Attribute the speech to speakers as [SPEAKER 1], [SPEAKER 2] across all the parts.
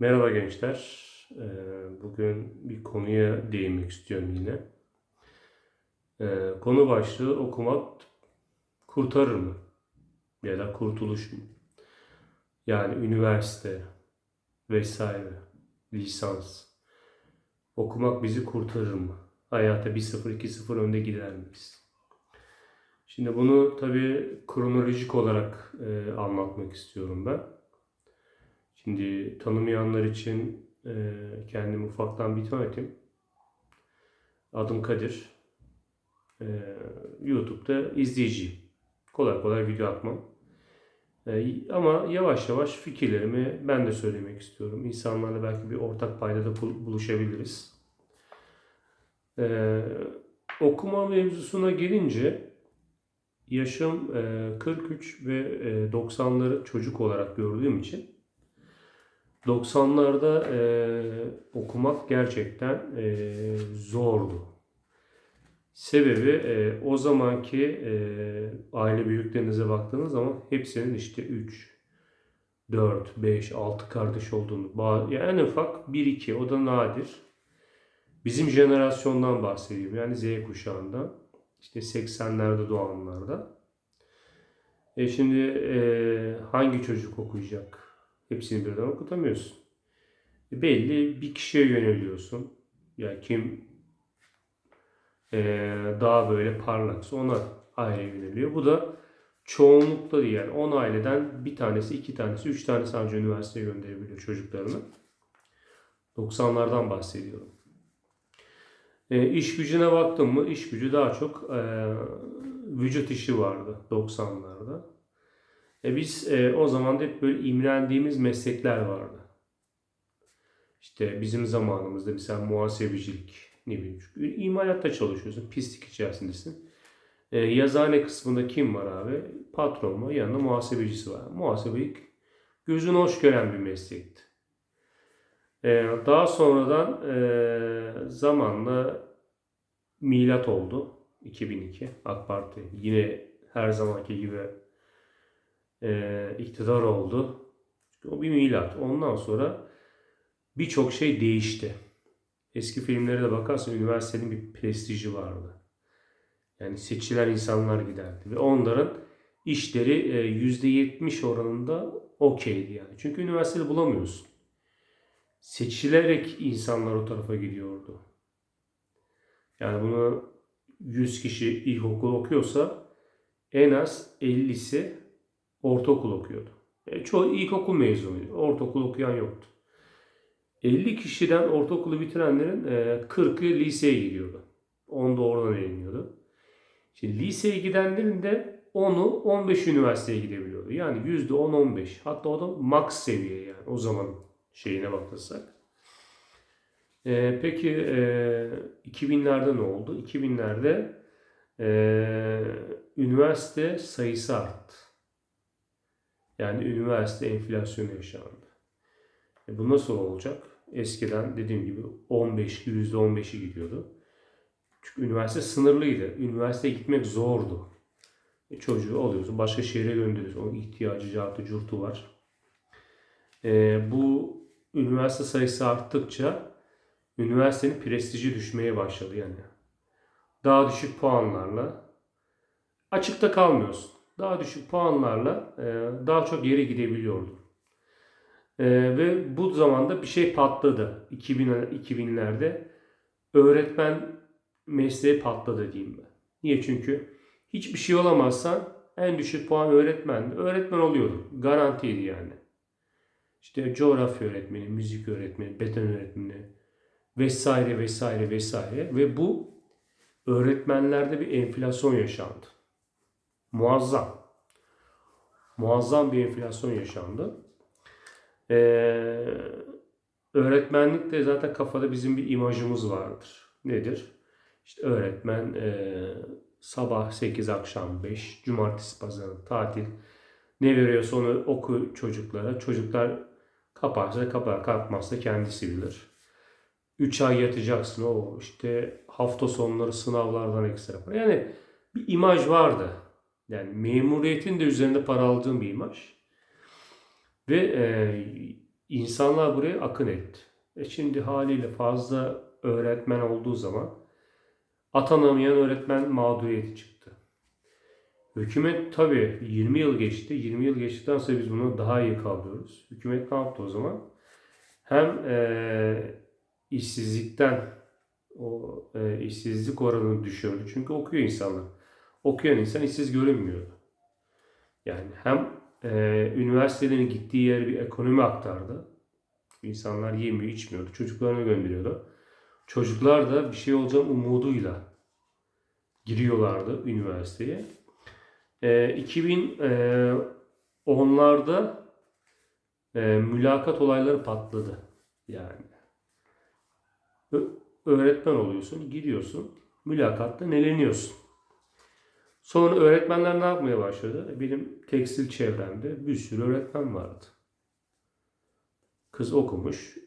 [SPEAKER 1] Merhaba gençler. Ee, Bugün bir konuya değinmek istiyorum yine. Ee, Konu başlığı okumak kurtarır mı? Ya da kurtuluş mu? Yani üniversite vesaire, lisans. Okumak bizi kurtarır mı? Hayata 1-0, 2-0 önde gider miyiz? Şimdi bunu tabii kronolojik olarak e, anlatmak istiyorum ben. Şimdi tanımayanlar için e, kendimi ufaktan bir tanıtayım. Adım Kadir. E, YouTube'da izleyiciyim. Kolay kolay video atmam. E, ama yavaş yavaş fikirlerimi ben de söylemek istiyorum. İnsanlarla belki bir ortak paydada bul- buluşabiliriz. E, okuma mevzusuna gelince yaşım e, 43 ve e, 90'ları çocuk olarak gördüğüm için 90'larda e, okumak gerçekten e, zordu. Sebebi e, o zamanki e, aile büyüklerinize baktığınız zaman hepsinin işte 3, 4, 5, 6 kardeş olduğunu, yani en ufak 1-2 o da nadir. Bizim jenerasyondan bahsediyorum yani Z kuşağından. İşte 80'lerde doğanlarda. E şimdi e, hangi çocuk okuyacak? Hepsini birden okutamıyorsun. E belli bir kişiye yöneliyorsun. Ya kim e, daha böyle parlaksa ona aile yöneliyor. Bu da çoğunlukta değil. Yani 10 aileden bir tanesi, iki tanesi, üç tanesi ancak üniversiteye gönderebiliyor çocuklarını. 90'lardan bahsediyorum. E, iş gücüne baktım mı? İş gücü daha çok e, vücut işi vardı 90'larda. E biz e, o zaman da hep böyle imrendiğimiz meslekler vardı. İşte bizim zamanımızda mesela muhasebecilik, ne bileyim. İmalatta çalışıyorsun, pislik içerisindesin. E, yazıhane kısmında kim var abi? Patron var, yanında muhasebecisi var. Muhasebecilik gözün hoş gören bir meslekti. E, daha sonradan e, zamanla milat oldu. 2002 AK Parti yine her zamanki gibi e, iktidar oldu. O bir milat. Ondan sonra birçok şey değişti. Eski filmlere de bakarsan üniversitenin bir prestiji vardı. Yani seçilen insanlar giderdi ve onların işleri e, %70 oranında okeydi yani. Çünkü üniversitede bulamıyorsun. Seçilerek insanlar o tarafa gidiyordu. Yani bunu 100 kişi ilkokul okuyorsa en az 50'si ortaokul okuyordu. E, çoğu ilkokul mezunuydu. Ortaokul okuyan yoktu. 50 kişiden ortaokulu bitirenlerin e, 40'ı liseye gidiyordu. 10 da oradan eleniyordu. Şimdi liseye gidenlerin de 10'u 15 üniversiteye gidebiliyordu. Yani %10-15. Hatta o da max seviye yani o zaman şeyine bakırsak. E, peki e, 2000'lerde ne oldu? 2000'lerde e, üniversite sayısı arttı. Yani üniversite enflasyonu yaşandı. E bu nasıl olacak? Eskiden dediğim gibi 15, %15'i gidiyordu. Çünkü üniversite sınırlıydı. Üniversiteye gitmek zordu. E çocuğu alıyorsun, başka şehre gönderiyorsun. Onun ihtiyacı, cartı, curtu var. E, bu üniversite sayısı arttıkça üniversitenin prestiji düşmeye başladı yani. Daha düşük puanlarla açıkta kalmıyorsun. Daha düşük puanlarla e, daha çok yere gidebiliyordun. E, ve bu zamanda bir şey patladı. 2000 2000'lerde öğretmen mesleği patladı diyeyim ben. Niye? Çünkü hiçbir şey olamazsan en düşük puan öğretmen. Öğretmen oluyordu. Garantiydi yani. İşte coğrafya öğretmeni, müzik öğretmeni, beden öğretmeni vesaire vesaire vesaire ve bu öğretmenlerde bir enflasyon yaşandı. Muazzam. Muazzam bir enflasyon yaşandı. Ee, öğretmenlikte zaten kafada bizim bir imajımız vardır. Nedir? İşte öğretmen e, sabah 8 akşam 5, cumartesi pazarı tatil. Ne veriyorsa onu oku çocuklara. Çocuklar kaparsa kapar, kalkmazsa kendisi bilir. 3 ay yatacaksın o işte hafta sonları sınavlardan ekstra. Yani bir imaj vardı. Yani memuriyetin de üzerinde para aldığım bir imaj. Ve e, insanlar buraya akın etti. E şimdi haliyle fazla öğretmen olduğu zaman atanamayan öğretmen mağduriyeti çıktı. Hükümet tabii 20 yıl geçti. 20 yıl geçtikten sonra biz bunu daha iyi kavrıyoruz. Hükümet ne yaptı o zaman? Hem e, işsizlikten o e, işsizlik oranını düşürdü. Çünkü okuyor insanlar. Okuyan insan işsiz görünmüyordu. Yani hem e, üniversitelerin gittiği yere bir ekonomi aktardı. İnsanlar yemiyor, içmiyordu. Çocuklarını gönderiyordu. Çocuklar da bir şey olacağım umuduyla giriyorlardı üniversiteye. E, 2010'larda e, mülakat olayları patladı. Yani öğretmen oluyorsun, giriyorsun, mülakatta neleniyorsun. Sonra öğretmenler ne yapmaya başladı? Benim tekstil çevremde bir sürü öğretmen vardı. Kız okumuş,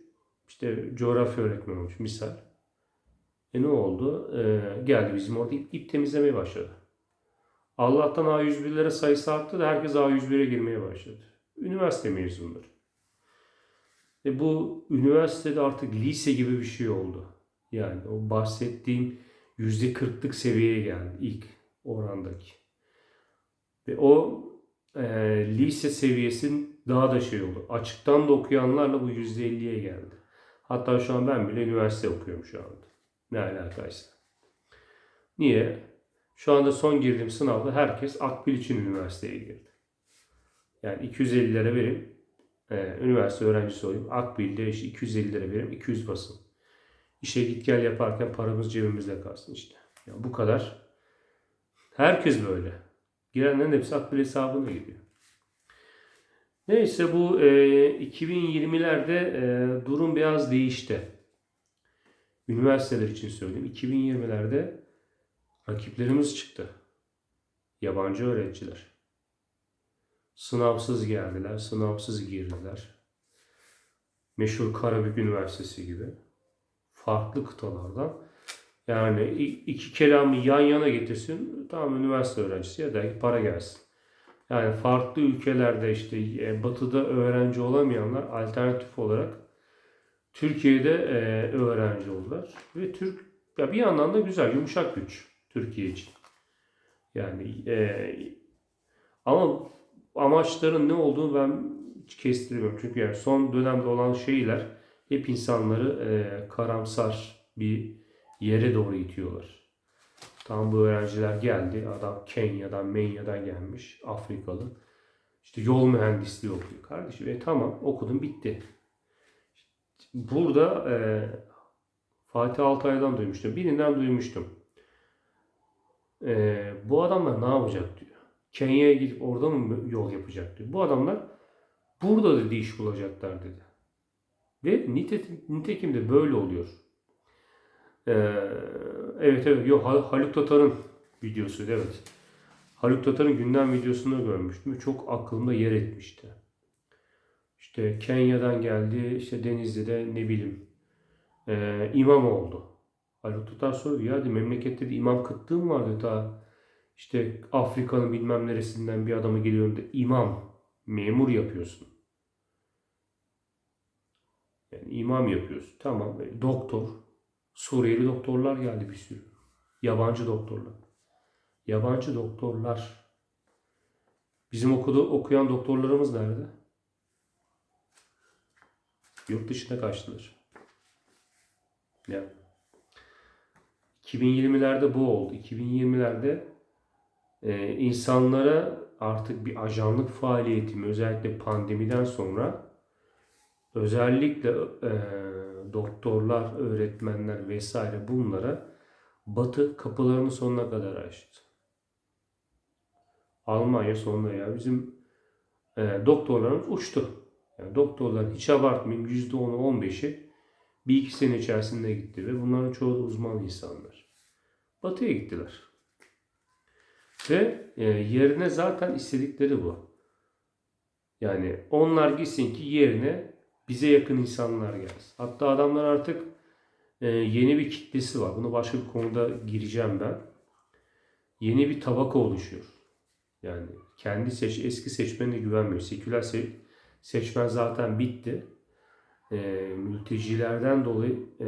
[SPEAKER 1] işte coğrafya öğretmeni olmuş misal. E ne oldu? Ee, geldi bizim orada ip, ip temizlemeye başladı. Allah'tan A101'lere sayısı arttı da herkes A101'e girmeye başladı. Üniversite mezunları. E bu üniversitede artık lise gibi bir şey oldu. Yani o bahsettiğim %40'lık seviyeye geldi ilk orandaki. Ve o e, lise seviyesinin daha da şey oldu. Açıktan da okuyanlarla bu %50'ye geldi. Hatta şu an ben bile üniversite okuyorum şu anda. Ne alakaysa. Niye? Şu anda son girdiğim sınavda herkes Akbil için üniversiteye girdi. Yani 250 lira verip e, üniversite öğrencisi olayım. Akbil'de işte 250 lira verim 200 basın. İşe git gel yaparken paramız cebimizde kalsın işte. Ya bu kadar. Herkes böyle. Girenlerin hepsi Akbil hesabına gidiyor. Neyse bu e, 2020'lerde e, durum biraz değişti. Üniversiteler için söyleyeyim. 2020'lerde rakiplerimiz çıktı. Yabancı öğrenciler. Sınavsız geldiler, sınavsız girdiler. Meşhur Karabük Üniversitesi gibi. Farklı kıtalardan. Yani iki kelamı yan yana getirsin, tamam üniversite öğrencisi ya da para gelsin. Yani farklı ülkelerde işte e, batıda öğrenci olamayanlar alternatif olarak Türkiye'de e, öğrenci oldular. Ve Türk ya bir yandan da güzel, yumuşak güç Türkiye için. Yani e, ama amaçların ne olduğunu ben hiç kestiremiyorum. Çünkü yani son dönemde olan şeyler hep insanları e, karamsar bir yere doğru itiyorlar. Tam bu öğrenciler geldi. Adam Kenya'dan, Menya'dan gelmiş. Afrikalı. İşte yol mühendisliği okuyor. Kardeşim e tamam okudum bitti. Burada e, Fatih Altay'dan duymuştum. Birinden duymuştum. E, bu adamlar ne yapacak diyor. Kenya'ya gidip orada mı yol yapacak diyor. Bu adamlar burada dedi iş bulacaklar dedi. Ve nitekim de böyle oluyor. Ee, evet evet. Yo, Hal- Haluk Tatar'ın videosuydu evet. Haluk Tatar'ın gündem videosunu görmüştüm. Çok aklımda yer etmişti. İşte Kenya'dan geldi. işte Denizli'de ne bileyim ee, imam oldu. Haluk Tatar soruyor ya dedi, memlekette de imam kıtlığı mı vardı ta işte Afrika'nın bilmem neresinden bir adamı geliyor da imam, memur yapıyorsun. Yani imam yapıyorsun. Tamam. e, Doktor. Suriyeli doktorlar geldi bir sürü. Yabancı doktorlar. Yabancı doktorlar. Bizim okudu, okuyan doktorlarımız nerede? Yurt dışına kaçtılar. Yani 2020'lerde bu oldu. 2020'lerde e, insanlara artık bir ajanlık faaliyeti özellikle pandemiden sonra özellikle e, doktorlar, öğretmenler vesaire bunlara Batı kapılarını sonuna kadar açtı. Almanya sonuna ya bizim e, doktorlarımız uçtu. Yani doktorların hiç abartmayayım %10'u 15'i bir iki sene içerisinde gitti ve bunların çoğu uzman insanlar. Batı'ya gittiler. Ve e, yerine zaten istedikleri bu. Yani onlar gitsin ki yerine bize yakın insanlar gelsin. Hatta adamlar artık e, yeni bir kitlesi var. Bunu başka bir konuda gireceğim ben. Yeni bir tabaka oluşuyor. Yani kendi seç, eski seçmenine güvenmiyor. Seküler se- seçmen zaten bitti. e, mültecilerden dolayı e,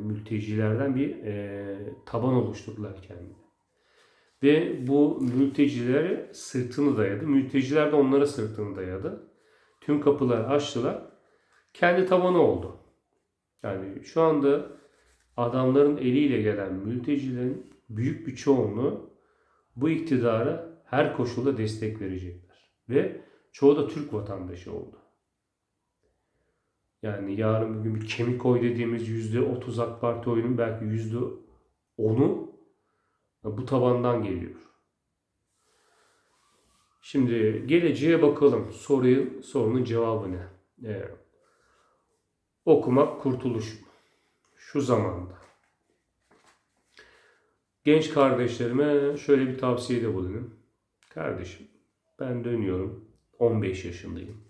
[SPEAKER 1] mültecilerden bir e, taban oluşturdular kendine. Ve bu mültecilere sırtını dayadı. Mülteciler de onlara sırtını dayadı. Tüm kapıları açtılar. Kendi tabanı oldu. Yani şu anda adamların eliyle gelen mültecilerin büyük bir çoğunluğu bu iktidara her koşulda destek verecekler. Ve çoğu da Türk vatandaşı oldu. Yani yarın bugün bir kemik oy dediğimiz yüzde otuz AK Parti oyunun belki yüzde onu bu tabandan geliyor. Şimdi geleceğe bakalım. Soruyu, sorunun cevabı ne? Ee, okumak kurtuluş mu? Şu zamanda. Genç kardeşlerime şöyle bir tavsiyede bulunayım. Kardeşim ben dönüyorum. 15 yaşındayım.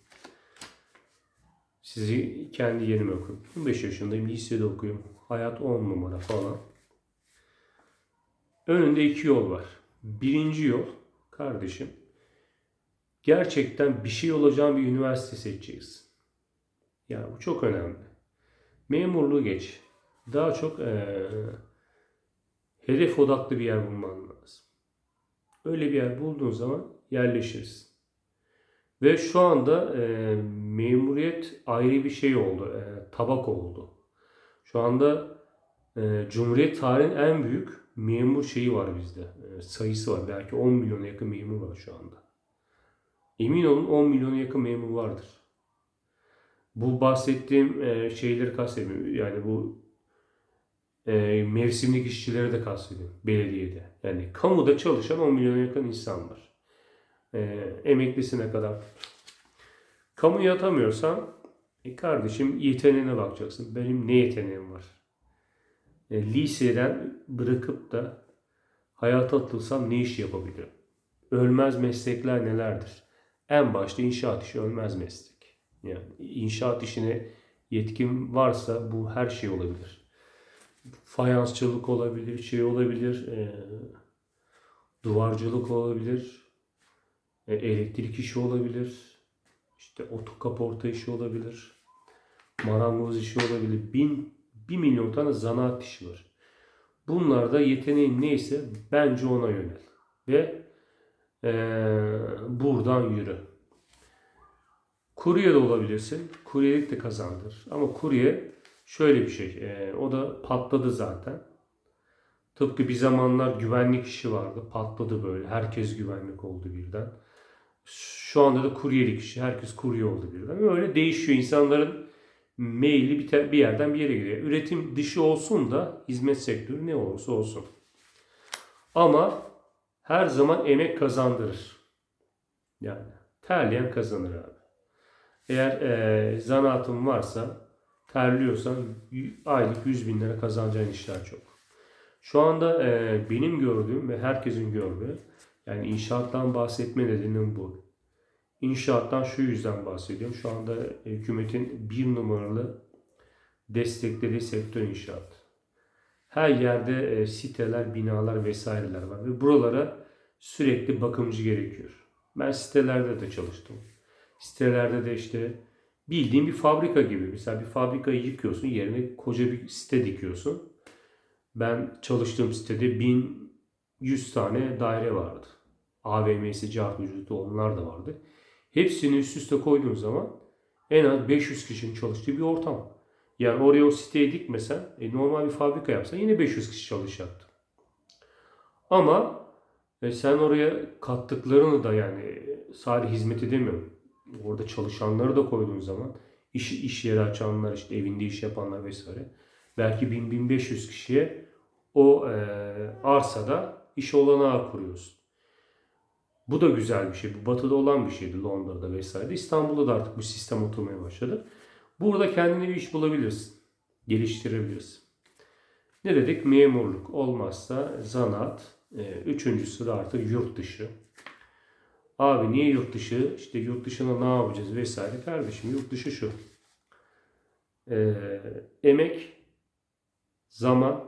[SPEAKER 1] Sizi kendi yerime okuyun. 15 yaşındayım. Lisede okuyorum. Hayat 10 numara falan. Önünde iki yol var. Birinci yol kardeşim gerçekten bir şey olacağın bir üniversite seçeceksin. Yani bu çok önemli. Memurluğu geç. Daha çok eee, hedef odaklı bir yer bulman lazım. Öyle bir yer bulduğun zaman yerleşirsin. Ve şu anda eee, memuriyet ayrı bir şey oldu. eee, tabak oldu. Şu anda eee, Cumhuriyet tarihin en büyük memur şeyi var bizde. Eee, sayısı var. Belki 10 milyona yakın memur var şu anda. Emin olun 10 milyona yakın memur vardır. Bu bahsettiğim e, şeyleri kastediyorum. Yani bu e, mevsimlik işçileri de kastediyorum belediyede. Yani kamuda çalışan 10 milyona yakın insan var. E, emeklisine kadar. Kamuya atamıyorsan e kardeşim yeteneğine bakacaksın. Benim ne yeteneğim var? E, liseden bırakıp da hayata atılsam ne iş yapabilirim? Ölmez meslekler nelerdir? En başta inşaat işi ölmez meslek. Yani inşaat işine yetkin varsa bu her şey olabilir. Fayansçılık olabilir, şey olabilir, e, duvarcılık olabilir, e, elektrik işi olabilir, işte otokaporta işi olabilir, marangoz işi olabilir. Bin, bir milyon tane zanaat işi var. Bunlarda yeteneğin neyse bence ona yönel. Ve e, buradan yürü. Kurye de olabilirsin. Kuryelik de kazandır. Ama kurye şöyle bir şey. e, o da patladı zaten. Tıpkı bir zamanlar güvenlik işi vardı. Patladı böyle. Herkes güvenlik oldu birden. Şu anda da kuryelik işi. Herkes kurye oldu birden. Öyle değişiyor. İnsanların meyli bir, bir yerden bir yere gidiyor. Üretim dışı olsun da hizmet sektörü ne olursa olsun. Ama her zaman emek kazandırır. Yani terleyen kazanır abi. Eğer e, zanaatın varsa, terliyorsan aylık 100 bin lira kazanacağın işler çok. Şu anda e, benim gördüğüm ve herkesin gördüğü, yani inşaattan bahsetme nedenim bu. İnşaattan şu yüzden bahsediyorum. Şu anda hükümetin bir numaralı desteklediği sektör inşaat. Her yerde e, siteler, binalar vesaireler var ve buralara sürekli bakımcı gerekiyor. Ben sitelerde de çalıştım. Sitelerde de işte bildiğin bir fabrika gibi. Mesela bir fabrikayı yıkıyorsun, yerine koca bir site dikiyorsun. Ben çalıştığım sitede 1100 tane daire vardı. AVM'si, cart ücreti onlar da vardı. Hepsini üst üste koyduğun zaman en az 500 kişinin çalıştığı bir ortam. Yani oraya o siteyi dikmesen, e, normal bir fabrika yapsan yine 500 kişi çalışacaktı. Ama e, sen oraya kattıklarını da yani sadece hizmet edemiyorum. Orada çalışanları da koyduğun zaman iş, iş yeri açanlar, işte evinde iş yapanlar vesaire. Belki 1000-1500 kişiye o e, arsada iş olanağı kuruyorsun. Bu da güzel bir şey. Bu batıda olan bir şeydi Londra'da vesaire. İstanbul'da da artık bu sistem oturmaya başladı. Burada kendine bir iş bulabilirsin. Geliştirebilirsin. Ne dedik? Memurluk olmazsa zanaat. Ee, üçüncüsü de artık yurt dışı. Abi niye yurt dışı? İşte yurt dışına ne yapacağız vesaire. Kardeşim yurt dışı şu. Ee, emek, zaman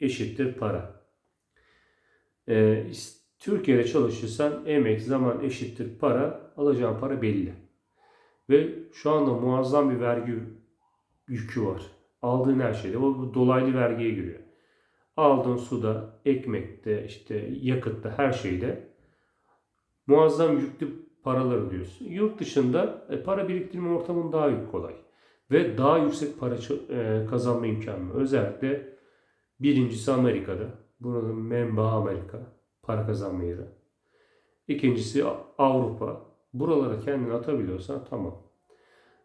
[SPEAKER 1] eşittir para. Ee, Türkiye'de çalışırsan emek, zaman eşittir para. Alacağın para belli. Ve şu anda muazzam bir vergi yükü var. Aldığın her şeyde. O dolaylı vergiye giriyor. Aldığın suda, ekmekte, işte yakıtta, her şeyde muazzam yüklü paralar ödüyorsun. Yurt dışında e, para biriktirme ortamın daha kolay. Ve daha yüksek para e, kazanma imkanı. Özellikle birincisi Amerika'da. Buranın menbaı Amerika. Para kazanma yeri. İkincisi Avrupa. Buralara kendini atabiliyorsan tamam.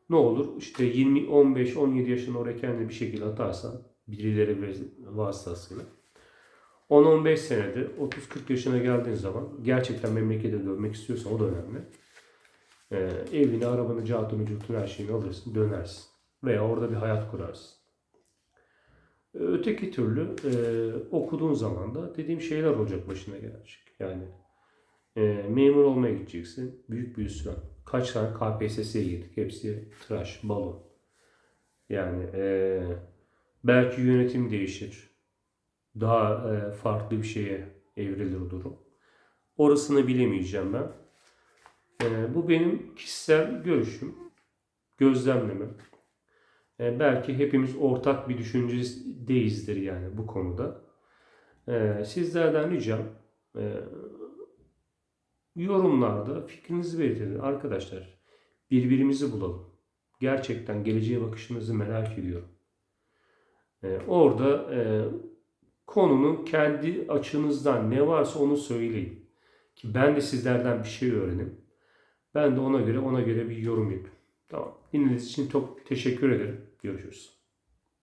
[SPEAKER 1] Ne olur işte 20, 15, 17 yaşında oraya kendini bir şekilde atarsan birileri vasıtasıyla 10-15 senede 30-40 yaşına geldiğin zaman gerçekten memlekete dönmek istiyorsan o da önemli. Ee, evini, arabanı, cartını, curtunu her şeyini alırsın, dönersin. Veya orada bir hayat kurarsın. Ee, Öteki türlü e, okuduğun zaman da dediğim şeyler olacak başına gelecek. Yani e, memur olmaya gideceksin. Büyük bir hüsran. Kaç tane KPSS'ye girdik. Hepsi tıraş, balon. Yani e, belki yönetim değişir. Daha e, farklı bir şeye evrilir durum. Orasını bilemeyeceğim ben. E, bu benim kişisel görüşüm, gözlemlemem. E, belki hepimiz ortak bir düşüncedeyizdir yani bu konuda. Sizlerden ricam yorumlarda fikrinizi belirtin. Arkadaşlar birbirimizi bulalım. Gerçekten geleceğe bakışınızı merak ediyorum. Orada konunun kendi açınızdan ne varsa onu söyleyin. Ki ben de sizlerden bir şey öğrenim. Ben de ona göre ona göre bir yorum yapayım. Tamam. Dinlediğiniz için çok teşekkür ederim. Görüşürüz.